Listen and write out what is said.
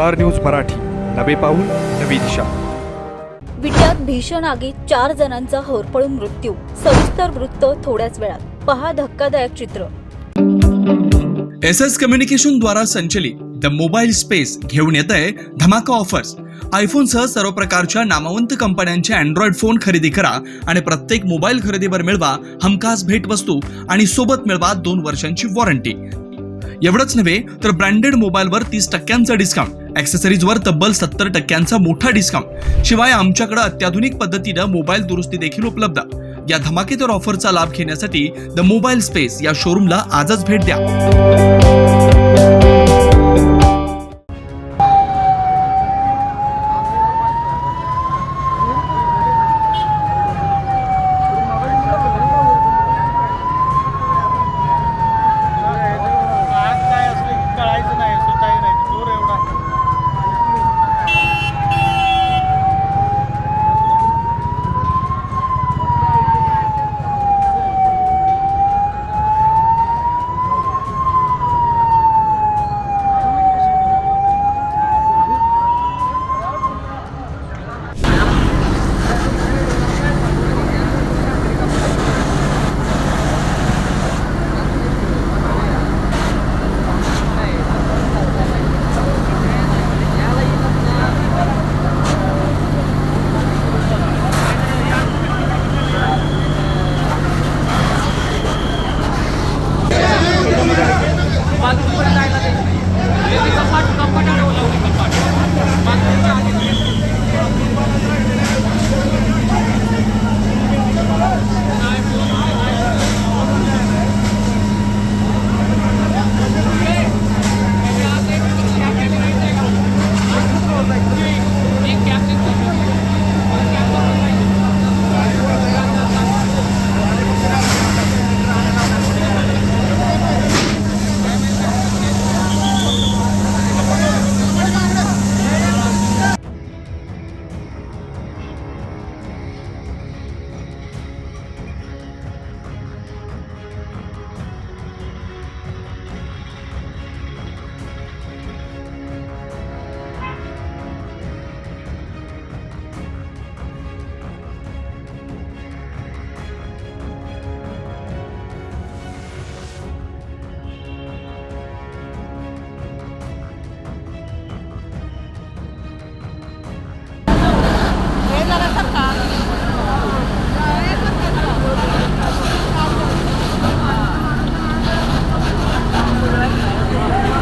Star news Marathi. नवे पाऊल नवी दिशा. विट्यात भीषण आगीत चार जणांचा होरपळून मृत्यू. सविस्तर वृत्त थोड्याच वेळात. पहा धक्कादायक चित्र. एस एस कम्युनिकेशन द्वारा संचलित द मोबाईल स्पेस घेऊन येत आहे धमाका ऑफर्स. आयफोनसह सर्व प्रकारच्या नामवंत कंपन्यांचे अँड्रॉइड फोन खरेदी करा आणि प्रत्येक मोबाईल खरेदीवर मिळवा हमखास भेटवस्तू आणि सोबत मिळवा दोन वर्षांची वॉरंटी. एवढंच नव्हे तर ब्रँडेड मोबाईलवर तीस टक्क्यांचा डिस्काउंट ॲक्सेसरीजवर तब्बल सत्तर टक्क्यांचा मोठा डिस्काउंट शिवाय आमच्याकडे अत्याधुनिक पद्धतीनं मोबाईल दुरुस्ती देखील उपलब्ध. या धमाकेदार ऑफरचा लाभ घेण्यासाठी द मोबाईल स्पेस या शोरूमला आजच भेट द्या.